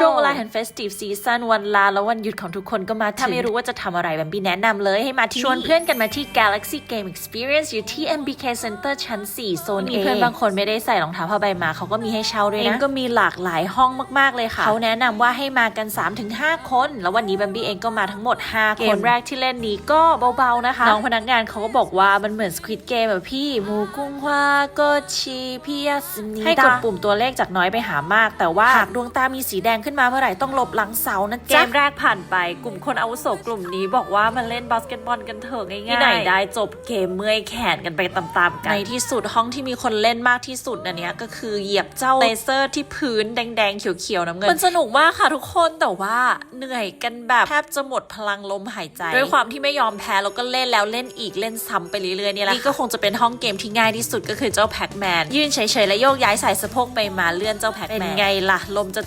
ช่วงเวลาแห่ง festive season วันลา และวันหยุดของทุกคนก็มาถึงถ้าไม่รู้ว่าจะทำอะไรบัมบี้แนะนำเลยให้มาที่ชวนเพื่อนกันมาที่ Galaxy Game Experience อยู่ที่ MBK Center ชั้น 4 โซน A มีเพื่อนบางคนไม่ได้ใส่รองเท้าผ้าใบมาเขาก็มีให้เช่าด้วยนะเองก็มีหลากหลายห้องมากๆเลยค่ะเขาแนะนำว่าให้มากัน 3-5 คน แล้ววันนี้บัมบี้เองก็มาทั้งหมด 5 คน เกมแรกที่เล่นนี้ก็เบาๆนะคะน้องพนักงานเขาก็บอกว่ามันเหมือน Squid Game แบบพี่หมูกุ้งฮวาโกชิพิยาสนิให้กดปุ่มตัวเลขจากน้อยไปหามาก แต่ว่าหากดวงตามีสีแดงขึ้นมาเมื่อไหร่ต้องหลบหลังเสานะจ๊ะเกมแรกผ่านไป กลุ่มคนอาวุโสกลุ่มนี้บอกว่ามันเล่นบาสเกตบอลกันเถอะง่ายๆที่ไหนได้จบเกมเมื่อยแขนกันไปตามๆกันในที่สุดห้องที่มีคนเล่นมากที่สุดนะเนี้ยก็คือเหยียบเจ้าเลเซอร์ที่พื้นแดงๆเขียวๆน้ำเงินมันสนุกมากค่ะทุกคนแต่ว่าเหนื่อยกันแบบแทบจะหมดพลังลมหายใจด้วยความที่ไม่ยอมแพ้แล้วก็เล่นแล้วเล่นอีกเล่นซ้ำไปเรื่อยๆเนี่ยแหละนี่ก็คงจะเป็นห้องเกมที่ง่ายที่สุดก็คือเจ้าแพ็กแมนยืนเฉยๆและโยกย้ายสายสะโพกไปมาเลื่อนเจ้าแพ็กแมนเป็นไงล่ะลมจะ